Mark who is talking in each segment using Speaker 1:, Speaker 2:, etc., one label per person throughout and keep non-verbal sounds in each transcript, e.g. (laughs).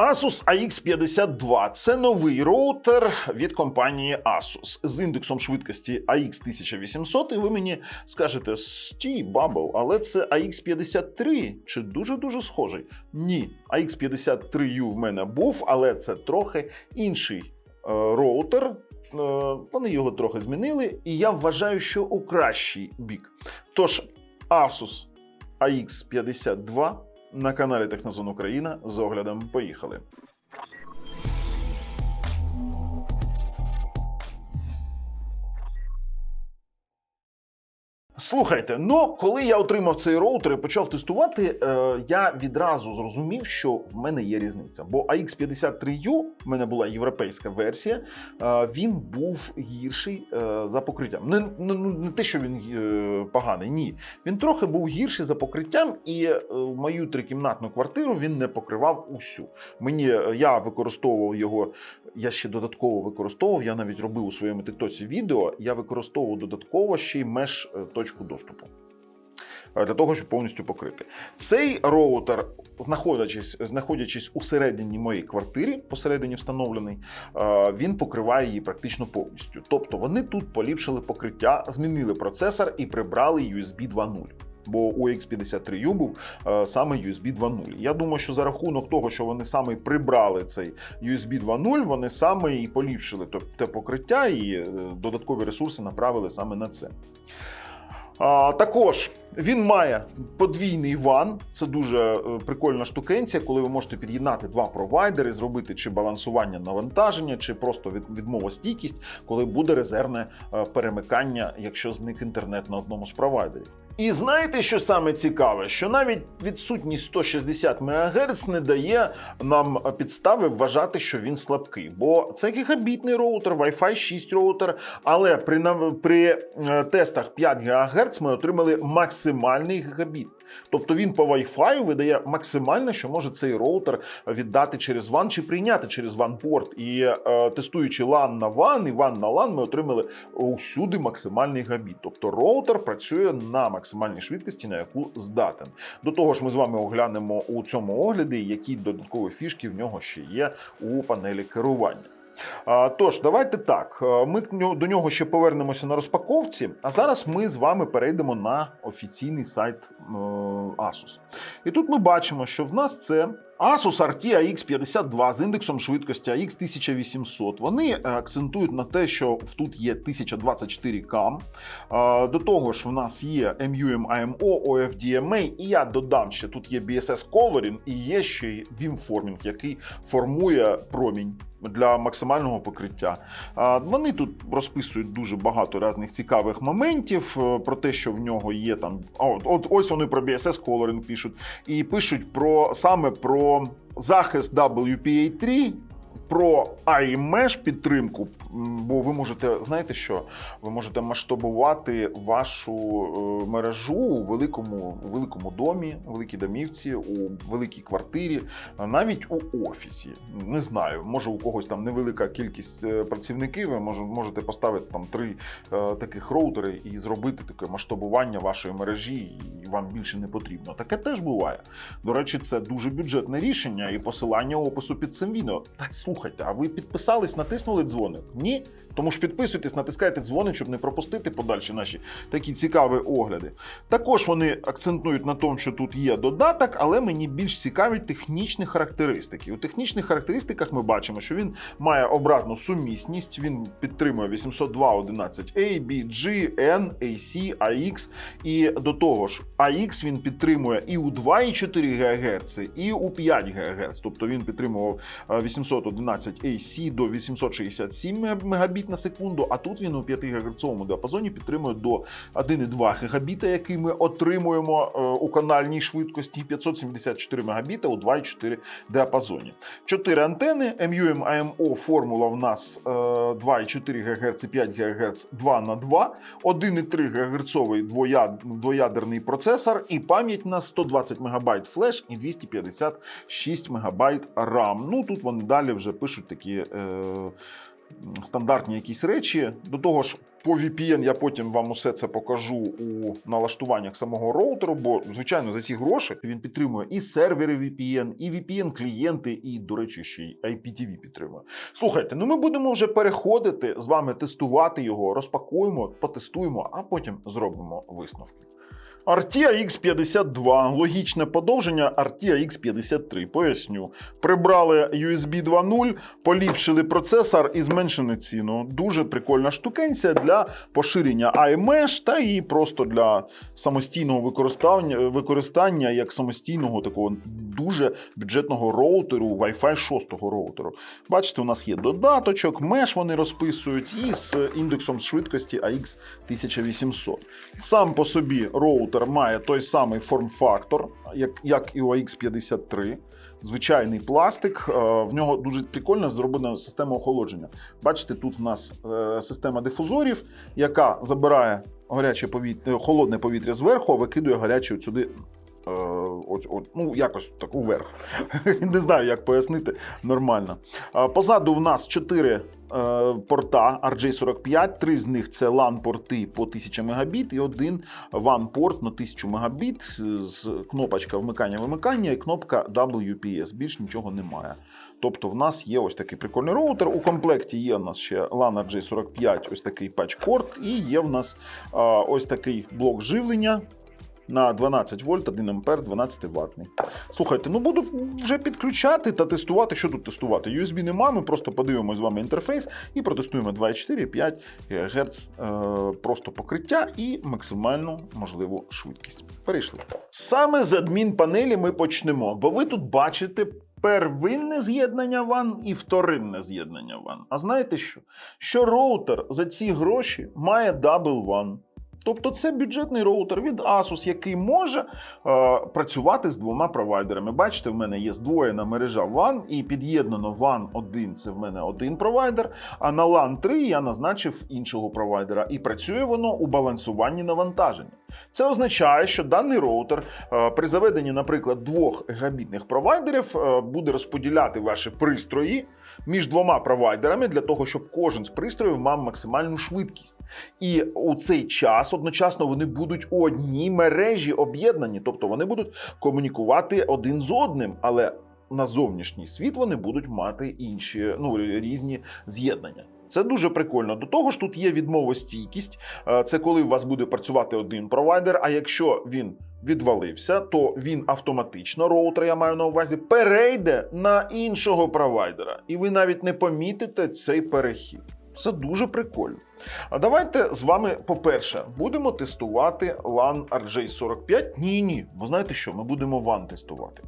Speaker 1: Asus AX52 це новий роутер від компанії Asus з індексом швидкості AX1800. І ви мені скажете, стій, бабл, але це AX53 чи дуже-дуже схожий? Ні, AX53U в мене був, але це трохи інший е, роутер. Е, Вони його трохи змінили, і я вважаю, що у кращий бік. Тож, Asus AX52 на каналі Технозон Україна з оглядом поїхали. Слухайте, ну коли я отримав цей роутер і почав тестувати, е, я відразу зрозумів, що в мене є різниця. Бо AX53U, в мене була європейська версія, е, він був гірший е, за покриттям. Не, не, не те, що він е, поганий, ні. Він трохи був гірший за покриттям, і е, мою трикімнатну квартиру він не покривав усю. Мені е, я використовував його. Я ще додатково використовував. Я навіть робив у своєму тиктоці відео. Я використовував додатково ще й меж е, точку доступу. е, Для того, щоб повністю покрити. Цей роутер, знаходячись, знаходячись у середині моєї квартири, посередині встановлений, е, він покриває її практично повністю. Тобто вони тут поліпшили покриття, змінили процесор і прибрали USB 2.0. Бо у X53U був е, саме USB 2.0. Я думаю, що за рахунок того, що вони саме прибрали цей USB 2.0, вони саме і поліпшили те покриття і додаткові ресурси направили саме на це. А, також він має подвійний ван. Це дуже е, прикольна штукенція, коли ви можете під'єднати два провайдери, зробити чи балансування навантаження, чи просто від, відмовостійкість, коли буде резервне е, перемикання, якщо зник інтернет на одному з провайдерів. І знаєте, що саме цікаве? Що навіть відсутність 160 МГц не дає нам підстави вважати, що він слабкий. Бо це гігабітний роутер, Wi-Fi 6 роутер, але при, при е, тестах 5 ГГц ми отримали максимальний гігабіт. Тобто він по Wi-Fi видає максимальне, що може цей роутер віддати через WAN чи прийняти через WAN-порт. І е, тестуючи LAN на WAN і WAN на LAN, ми отримали усюди максимальний габіт. Тобто роутер працює на максимальній швидкості, на яку здатен. До того ж, ми з вами оглянемо у цьому огляді, які додаткові фішки в нього ще є у панелі керування. Тож, давайте так. е, Ми до нього ще повернемося на розпаковці. А зараз ми з вами перейдемо на офіційний сайт е, Asus. І тут ми бачимо, що в нас це Asus RT AX52 з індексом швидкості AX1800. Вони е, акцентують на те, що тут є 1024 кам. Е, До того ж, в нас є MUM AMO, OFDMA, і я додам ще тут є BSS Coloring і є ще й beamforming, який формує промінь для максимального покриття. Вони тут розписують дуже багато різних цікавих моментів е, про те, що в нього є там. От, от ось вони про BSS Coloring пишуть, і пишуть про саме про захист WPA3. Про iMesh підтримку, бо ви можете, знаєте що, ви можете масштабувати вашу е, мережу у великому, у великому домі, у великій домівці, у великій квартирі, навіть у офісі. Не знаю, може у когось там невелика кількість е, працівників, ви може- можете поставити там три е, таких роутери і зробити таке масштабування вашої мережі, і вам більше не потрібно. Таке теж буває. До речі, це дуже бюджетне рішення і посилання опису під цим відео. Так слухайте, а ви підписались, натиснули дзвоник? Ні? Тому ж підписуйтесь, натискайте дзвоник, щоб не пропустити подальші наші такі цікаві огляди. Також вони акцентують на тому, що тут є додаток, але мені більш цікаві технічні характеристики. У технічних характеристиках ми бачимо, що він має обратну сумісність, він підтримує 802.11a, B, G, N, AC, AX. І до того ж, AX він підтримує і у 2,4 ГГц, і у 5 ГГц. Тобто він підтримував е, 811 AC до 867 Мбіт на секунду, а тут він у 5 ГГц діапазоні підтримує до 1,2 гігабіта, який ми отримуємо е, у канальній швидкості, 574 Мбіта у 2,4 діапазоні. Чотири антени, MUM AMO формула в нас е, 2,4 ГГц і 5 ГГц 2 на 2, 1,3 ГГц двоядерний процесор і пам'ять на 120 МБ флеш і 256 МБ RAM. Ну тут вони далі вже пишуть такі. Е, стандартні якісь речі. До того ж, по VPN я потім вам усе це покажу у налаштуваннях самого роутеру, бо, звичайно, за ці гроші він підтримує і сервери VPN, і VPN-клієнти, і, до речі, ще й IPTV підтримує. Слухайте, ну ми будемо вже переходити з вами тестувати його, розпакуємо, потестуємо, а потім зробимо висновки. RTX 52 логічне подовження RTX 53 Поясню. Прибрали USB 2.0, поліпшили процесор і зменшили ціну. Дуже прикольна штукенція для поширення iMesh та і просто для самостійного використання, використання як самостійного такого дуже бюджетного роутеру, Wi-Fi 6 роутеру. Бачите, у нас є додаточок, меш вони розписують і з індексом швидкості AX 1800. Сам по собі роутер має той самий форм-фактор, як, як і у AX53. Звичайний пластик, е, в нього дуже прикольно зроблена система охолодження. Бачите, тут в нас е, система дифузорів, яка забирає гаряче повітря, холодне повітря зверху, а викидує гаряче сюди. Е, От, от, ну, якось так уверх. (laughs) Не знаю, як пояснити нормально. Позаду в нас 4 е, порта RJ45, три з них це LAN-порти по 1000 Мбіт і один WAN-порт на 1000 Мбіт з кнопочка вмикання-вимикання і кнопка WPS. Більш нічого немає. Тобто в нас є ось такий прикольний роутер. У комплекті є у нас ще LAN RJ45, ось такий патч-корд, і є в нас ось такий блок живлення на 12 вольт, 1 ампер, 12 ватний. Слухайте, ну буду вже підключати та тестувати. Що тут тестувати? USB нема, ми просто подивимося з вами інтерфейс і протестуємо 2,4, 5 ГГц просто покриття і максимальну можливу швидкість. Перейшли. Саме з адмінпанелі ми почнемо, бо ви тут бачите. Первинне з'єднання WAN і вторинне з'єднання WAN. А знаєте що? Що роутер за ці гроші має Double WAN. Тобто це бюджетний роутер від Asus, який може е, працювати з двома провайдерами. Бачите, в мене є здвоєна мережа WAN і під'єднано WAN 1 це в мене один провайдер, а на LAN 3 я назначив іншого провайдера. І працює воно у балансуванні навантаження. Це означає, що даний роутер е, при заведенні, наприклад, двох гігабітних провайдерів е, буде розподіляти ваші пристрої між двома провайдерами для того, щоб кожен з пристроїв мав максимальну швидкість. І у цей час одночасно вони будуть у одній мережі об'єднані, тобто вони будуть комунікувати один з одним, але на зовнішній світ вони будуть мати інші ну, різні з'єднання. Це дуже прикольно. До того ж, тут є відмовостійкість. Е, Це коли у вас буде працювати один провайдер. А якщо він відвалився, то він автоматично, роутер, я маю на увазі, перейде на іншого провайдера. І ви навіть не помітите цей перехід. Це дуже прикольно. А давайте з вами, по-перше, будемо тестувати LAN RJ45. Ні, ні. Ви знаєте що? Ми будемо WAN тестувати.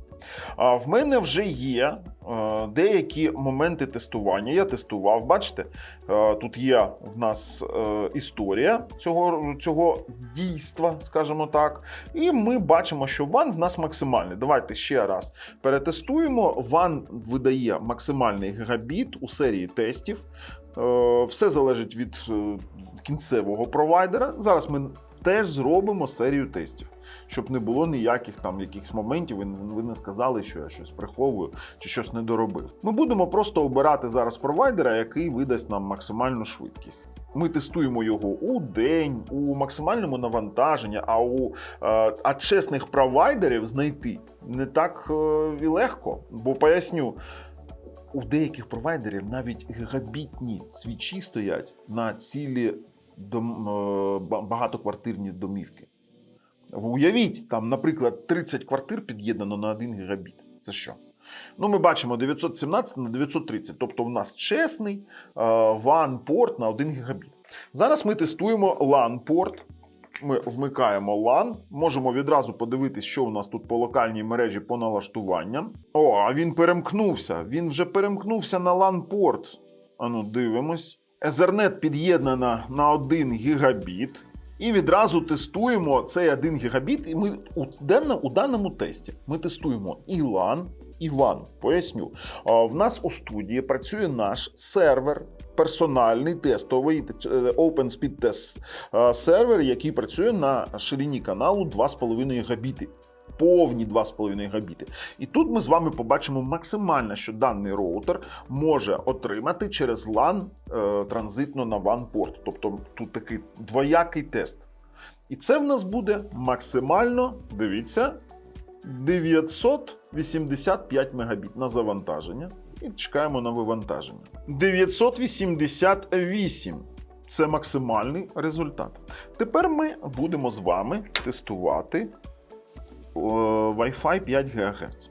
Speaker 1: В мене вже є е, деякі моменти тестування. Я тестував, бачите, е, тут є в нас е, історія цього, цього дійства, скажімо так. І ми бачимо, що WAN в нас максимальний. Давайте ще раз перетестуємо. WAN видає максимальний гігабіт у серії тестів. Все залежить від кінцевого провайдера. Зараз ми теж зробимо серію тестів, щоб не було ніяких там якихось моментів. Ви, ви не сказали, що я щось приховую чи щось не доробив. Ми будемо просто обирати зараз провайдера, який видасть нам максимальну швидкість. Ми тестуємо його у день, у максимальному навантаженні, а у е, а чесних провайдерів знайти не так е, і легко. Бо поясню, у деяких провайдерів навіть гігабітні свічі стоять на цілі багатоквартирні домівки. Уявіть, там, наприклад, 30 квартир під'єднано на 1 гігабіт. Це що? Ну, ми бачимо 917 на 930, тобто в нас чесний WAN-порт на 1 гігабіт. Зараз ми тестуємо LAN-порт. Ми вмикаємо LAN, можемо відразу подивитись, що у нас тут по локальній мережі по налаштуванням. О, а він перемкнувся. Він вже перемкнувся на LAN-порт. Ану, дивимось. Ethernet під'єднана на 1 гігабіт. І відразу тестуємо цей 1 гігабіт. І ми у, даному- тесті ми тестуємо і LAN, і WAN. Поясню. В нас у студії працює наш сервер, персональний тестовий е, Open Speed Test сервер, який працює на ширині каналу 2,5 гігабіти. Повні 2,5 габіти. І тут ми з вами побачимо максимально, що даний роутер може отримати через LAN е, транзитно на WAN порт. Тобто тут такий двоякий тест. І це в нас буде максимально, дивіться, 985 мегабіт на завантаження. І чекаємо на вивантаження. 988 це максимальний результат. Тепер ми будемо з вами тестувати Wi-Fi 5 ГГц.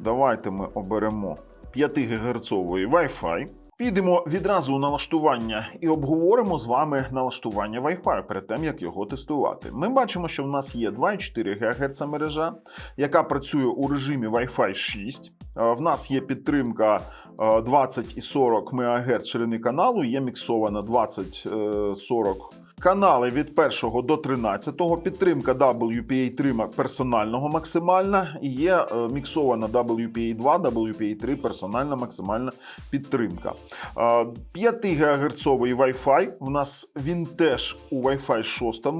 Speaker 1: Давайте ми оберемо 5 ГГц Wi-Fi. Підемо відразу у налаштування і обговоримо з вами налаштування Wi-Fi перед тим, як його тестувати. Ми бачимо, що в нас є 2,4 ГГц мережа, яка працює у режимі Wi-Fi 6. Е, В нас є підтримка е, 20 і 40 МГц ширини каналу, є міксована 20-40 Канали від 1 до 13, підтримка WPA3 персонального максимальна є е, міксована WPA2, WPA3 персональна максимальна підтримка. Е, 5 ГГц Wi-Fi. У нас він теж у Wi-Fi 6. Е,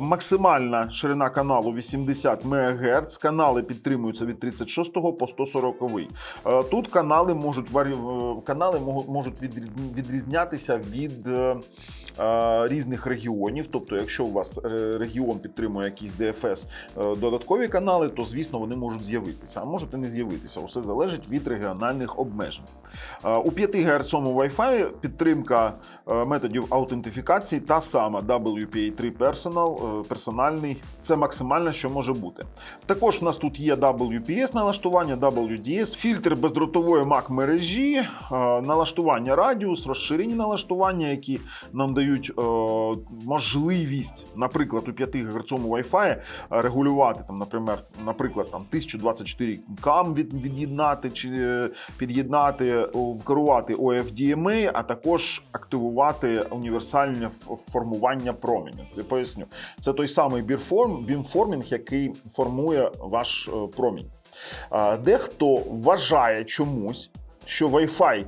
Speaker 1: Максимальна ширина каналу 80 МГц. Канали підтримуються від 36 по 140. Е, Тут канали можуть е, канали можуть- відрізнятися від е, е, різних регіонів. Тобто, якщо у вас е, регіон підтримує якісь ДФС е, додаткові канали, то звісно вони можуть з'явитися, а можуть і не з'явитися. Усе залежить від регіональних обмежень. Е, У 5 ГГц Wi-Fi підтримка е, методів аутентифікації та сама WPA3 Personal, е, персональний. Це максимально, що може бути. Також у нас тут є WPS налаштування, WDS, фільтр бездротової MAC мережі, е, налаштування радіус, розширені налаштування, які нам дають е, можливість, наприклад, у 5 ГГц Wi-Fi регулювати там, наприклад, наприклад, там 1024 кам від, від'єднати чи е, під'єднати, о, керувати OFDMA, а також активувати універсальне формування променя. Це поясню. Це той самий бірформ, бімформінг, який формує ваш е, промінь. Дехто вважає чомусь, що Wi-Fi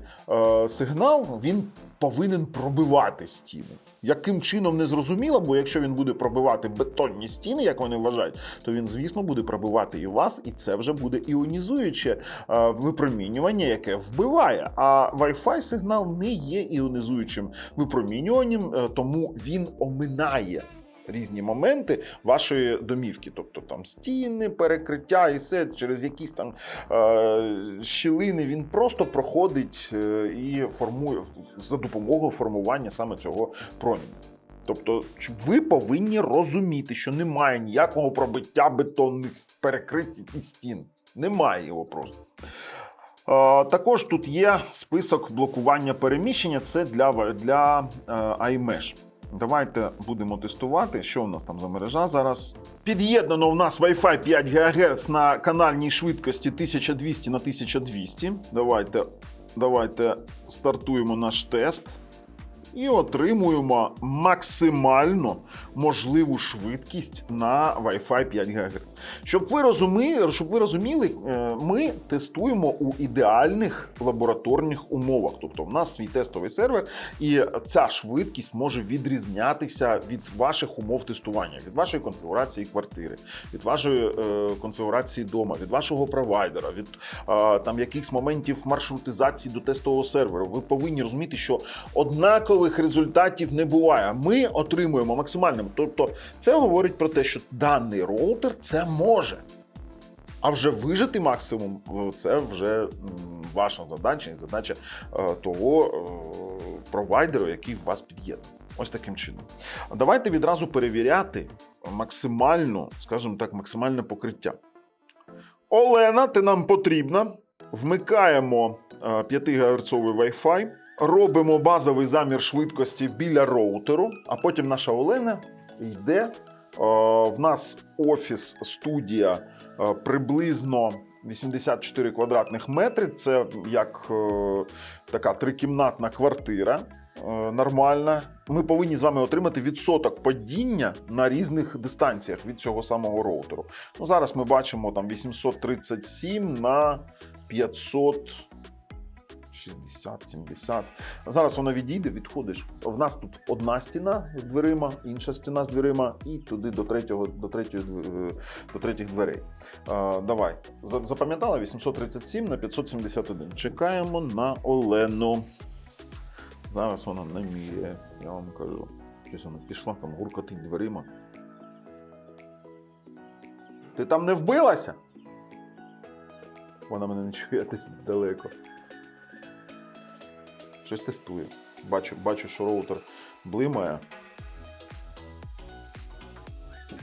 Speaker 1: е, сигнал він повинен пробивати стіни. Яким чином не зрозуміло, бо якщо він буде пробивати бетонні стіни, як вони вважають, то він, звісно, буде пробивати і вас, і це вже буде іонізуюче е, випромінювання, яке вбиває. А Wi-Fi сигнал не є іонізуючим випромінюванням, е, тому він оминає. Різні моменти вашої домівки, тобто там стіни, перекриття і все через якісь там е, щілини він просто проходить е, і формує за допомогою формування саме цього проміння. Тобто, ви повинні розуміти, що немає ніякого пробиття бетонних перекриттів і стін. Немає його просто. Е, Також тут є список блокування переміщення. Це для, для е, iMesh. Давайте будемо тестувати, що у нас там за мережа зараз. Під'єднано у нас Wi-Fi 5 ГГц на канальній швидкості 1200 на 1200. Давайте, давайте стартуємо наш тест і отримуємо максимально можливу швидкість на Wi-Fi 5 ГГц. Щоб ви розуміли, щоб ви розуміли, е, ми тестуємо у ідеальних лабораторних умовах. Тобто, в нас свій тестовий сервер, і ця швидкість може відрізнятися від ваших умов тестування, від вашої конфігурації квартири, від вашої е, конфігурації дома, від вашого провайдера, від е, там якихось моментів маршрутизації до тестового серверу. Ви повинні розуміти, що однакових результатів не буває. Ми отримуємо максимальним. Тобто, це говорить про те, що даний роутер це може. А вже вижити максимум е, це вже ваша задача і задача е, того е, провайдеру, який вас під'єднаний. Ось таким чином. Давайте відразу перевіряти максимальну, скажімо так, максимальне покриття. Олена, ти нам потрібна. Вмикаємо е, 5 ГГц Wi-Fi, робимо базовий замір швидкості біля роутеру, а потім наша Олена йде. Е, В нас офіс, студія е, приблизно 84 квадратних метри. Це як е, така трикімнатна квартира. Нормальна. Ми повинні з вами отримати відсоток падіння на різних дистанціях від цього самого роутеру. Ну, зараз ми бачимо там 837 на 500. 60, 70. Зараз воно відійде, відходиш. В нас тут одна стіна з дверима, інша стіна з дверима, і туди до третього, до третьої е, до третіх дверей. А, давай. Запам'ятала 837 на 571. Чекаємо на Олену. Зараз вона наміряє, я вам кажу. Щось вона пішла там гуркотить дверима. Ти там не вбилася? Вона мене не чує десь далеко. Щось тестує. Бачу, бачу, що роутер блимає.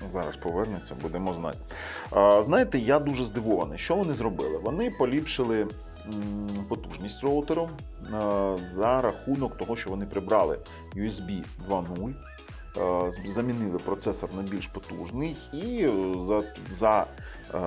Speaker 1: Зараз повернеться, будемо знати. А, знаєте, я дуже здивований. Що вони зробили? Вони поліпшили потужність роутеру за рахунок того, що вони прибрали USB 2.0. е, Замінили процесор на більш потужний і е, за, за е,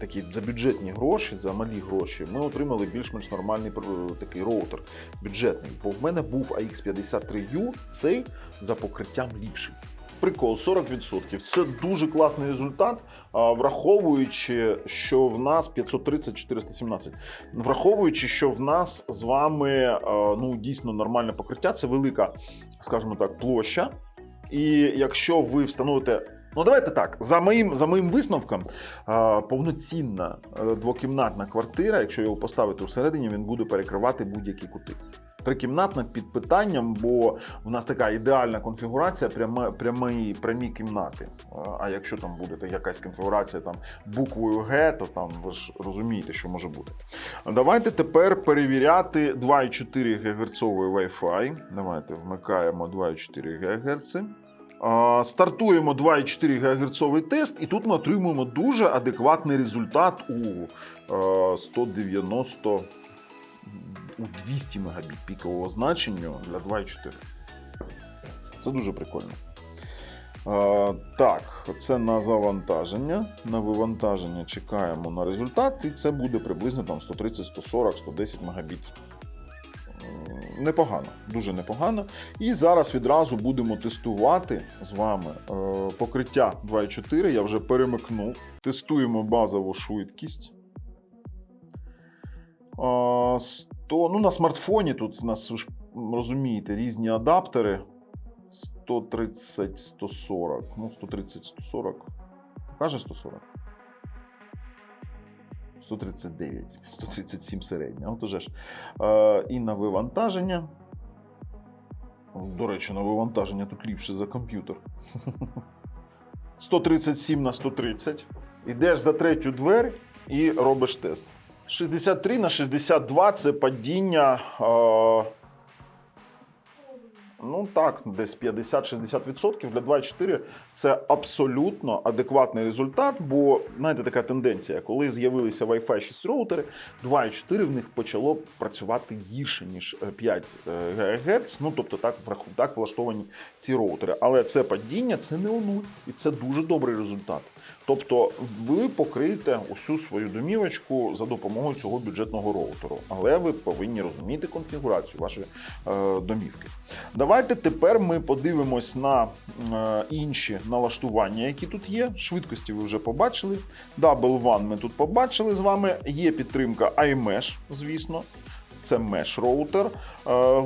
Speaker 1: такі за бюджетні гроші, за малі гроші, ми отримали більш-менш нормальний такий роутер бюджетний. Бо в мене був AX53U, цей за покриттям ліпший. Прикол 40%. Це дуже класний результат, враховуючи, що в нас 530-417. Враховуючи, що в нас з вами ну, дійсно нормальне покриття, це велика, скажімо так, площа. І якщо ви встановите. Ну, давайте так. За моїм, за моїм висновком, повноцінна е, двокімнатна квартира, якщо його поставити всередині, він буде перекривати будь-які кути. Трикімнатна під питанням, бо в нас така ідеальна конфігурація пряма, прямі, прямі кімнати. А, якщо там буде якась конфігурація там буквою Г, то там ви ж розумієте, що може бути. Давайте тепер перевіряти 2,4 ГГц Wi-Fi. Давайте вмикаємо 2,4 ГГц. Стартуємо 2,4 ГГц тест, і тут ми отримуємо дуже адекватний результат у е, 190 у 200 Мбіт пікового значення для 2,4. Це дуже прикольно. Так, це на завантаження. На вивантаження чекаємо на результат, і це буде приблизно там 130, 140, 110 Мбіт. Непогано, дуже непогано. І зараз відразу будемо тестувати з вами е, покриття 2.4. Я вже перемикнув. Тестуємо базову швидкість. 100, ну, на смартфоні тут у нас ви ж розумієте різні адаптери. 130, 140. Ну, 130, 140. Покаже 140. 139, 137 середня. От уже ж. Е, і на вивантаження. До речі, на вивантаження тут ліпше за комп'ютер. 137 на 130. Ідеш за третю двері і робиш тест. 63 на 62 це падіння. Е, ну так, десь 50-60% для 2,4 це абсолютно адекватний результат, бо знаєте, така тенденція, коли з'явилися Wi-Fi 6 роутери, 2,4 в них почало працювати гірше, ніж е, 5 ГГц. Ну тобто так, так влаштовані ці роутери. Але це падіння це не нуль, і це дуже добрий результат. Тобто ви покриєте усю свою домівочку за допомогою цього бюджетного роутеру, але ви повинні розуміти конфігурацію вашої е, домівки. Давайте тепер ми подивимось на е, інші налаштування, які тут є. Швидкості ви вже побачили. Double One ми тут побачили з вами. Є підтримка iMesh, звісно. Це меш роутер. Е,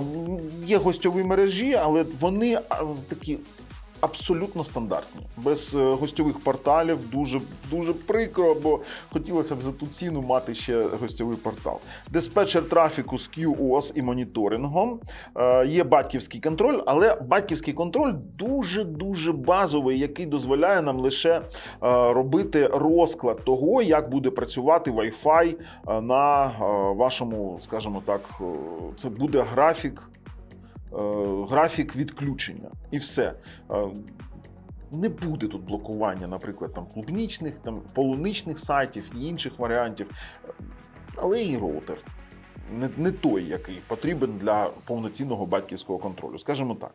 Speaker 1: є гостьові мережі, але вони а, такі абсолютно стандартні. Без е, гостьових порталів дуже, дуже прикро, бо хотілося б за ту ціну мати ще гостьовий портал. Диспетчер трафіку з QoS і моніторингом. Е, Є батьківський контроль, але батьківський контроль дуже-дуже базовий, який дозволяє нам лише е, робити розклад того, як буде працювати Wi-Fi на вашому, скажімо так, це буде графік графік відключення. І все. Е, Не буде тут блокування, наприклад, там клубнічних, там полуничних сайтів і інших варіантів. Е, Але і роутер не, не той, який потрібен для повноцінного батьківського контролю, скажімо так.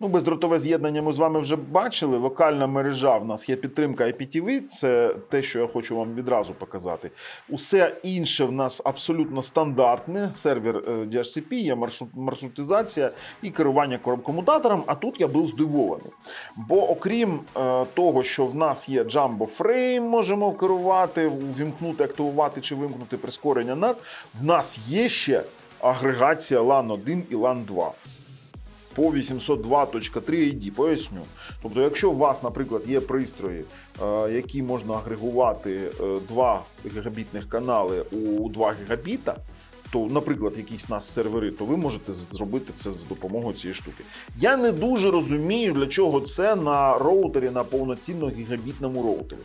Speaker 1: Ну, бездротове з'єднання ми з вами вже бачили. Локальна мережа в нас є підтримка IPTV, це те, що я хочу вам відразу показати. Усе інше в нас абсолютно стандартне. Сервер е, DHCP, є маршрут, маршрутизація і керування комутатором. А тут я був здивований. Бо окрім е, того, що в нас є Jumbo Frame, можемо керувати, вімкнути, активувати чи вимкнути прискорення NAT, в нас є ще агрегація LAN 1 і LAN 2 по 802.3 ID. Поясню. Тобто, якщо у вас, наприклад, є пристрої, е, які можна агрегувати е, 2 гігабітних канали у 2 гігабіта, то, наприклад, якісь нас сервери, то ви можете зробити це з допомогою цієї штуки. Я не дуже розумію, для чого це на роутері, на повноцінно гігабітному роутері.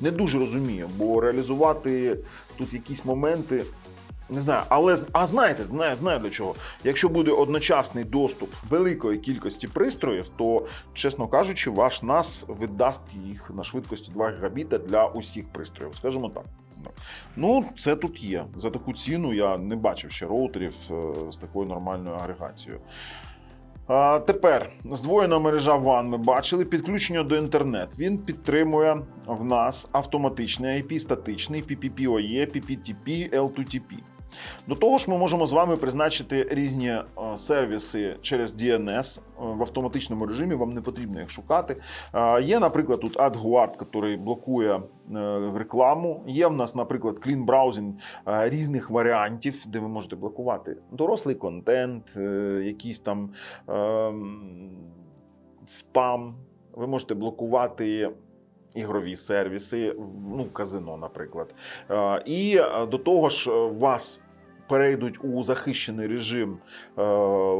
Speaker 1: Не дуже розумію, бо реалізувати тут якісь моменти. Не знаю, але а знаєте, знаю, знаю для чого. Якщо буде одночасний доступ великої кількості пристроїв, то, чесно кажучи, ваш NAS видасть їх на швидкості 2 гігабіта для усіх пристроїв, скажімо так. Ну, це тут є. За таку ціну я не бачив ще роутерів е, з такою нормальною агрегацією. А, тепер здвоєна мережа WAN ми бачили. Підключення до інтернет. Він підтримує в нас автоматичний IP, статичний PPPoE, PPTP, L2TP. До того ж, ми можемо з вами призначити різні е, сервіси через DNS е, в автоматичному режимі. Вам не потрібно їх шукати. Е, Є, наприклад, тут AdGuard, який блокує рекламу. Є в нас, наприклад, Clean Browsing різних варіантів, де ви можете блокувати дорослий контент, якийсь там ем, спам. Ви можете блокувати. Ігрові сервіси, ну казино, наприклад. Е, І е, до того ж, е, вас перейдуть у захищений режим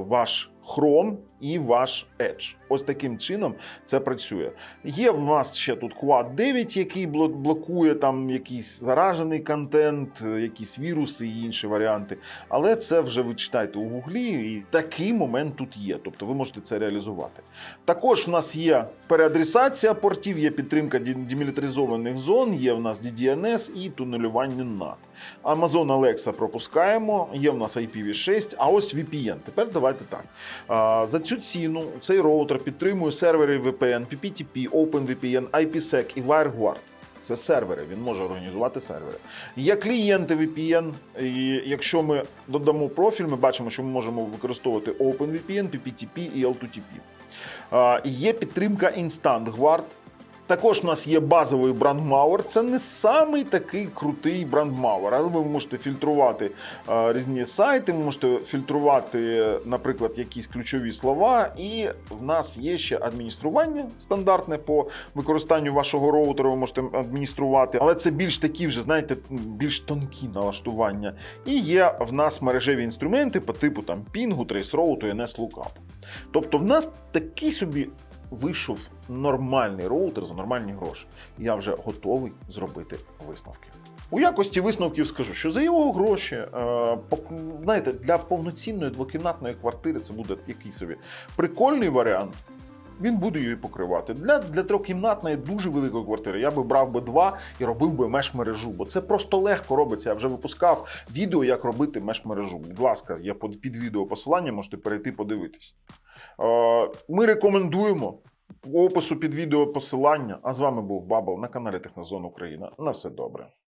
Speaker 1: ваш Chrome і ваш Edge. Ось таким чином це працює. Є в нас ще тут Quad 9, який блокує там якийсь заражений контент, якісь віруси і інші варіанти. Але це вже ви читайте у Гуглі, і такий момент тут є. Тобто ви можете це реалізувати. Також в нас є переадресація портів, є підтримка демілітаризованих зон, є в нас DDNS і тунелювання NAT. Amazon Alexa пропускаємо, є в нас IPv6, а ось VPN. Тепер давайте так. За цю ціну цей роутер підтримує сервери VPN, PPTP, OpenVPN, IPsec і WireGuard. Це сервери, він може організувати сервери. Є клієнти VPN, і якщо ми додамо профіль, ми бачимо, що ми можемо використовувати OpenVPN, PPTP і L2TP. Є підтримка Instant Guard. Також у нас є базовий брандмауер. Це не самий такий крутий брандмауер, але ви можете фільтрувати е, різні сайти, ви можете фільтрувати, наприклад, якісь ключові слова. І в нас є ще адміністрування стандартне по використанню вашого роутера. Ви можете адмініструвати, але це більш такі вже, знаєте, більш тонкі налаштування. І є в нас мережеві інструменти по типу там пінгу, трейсроуту, NS Lookup. Тобто, в нас такий собі вийшов нормальний роутер за нормальні гроші. Я вже готовий зробити висновки. У якості висновків скажу, що за його гроші, е, знаєте, для повноцінної двокімнатної квартири це буде такий собі прикольний варіант. Він буде її покривати. Для, для трьохкімнатної дуже великої квартири я би брав би два і робив би меш-мережу, бо це просто легко робиться. Я вже випускав відео, як робити меш-мережу. Будь ласка, є під, відео посилання, можете перейти подивитись. Е, Ми рекомендуємо опису під відео посилання. А з вами був Бабл на каналі Технозон Україна. На все добре.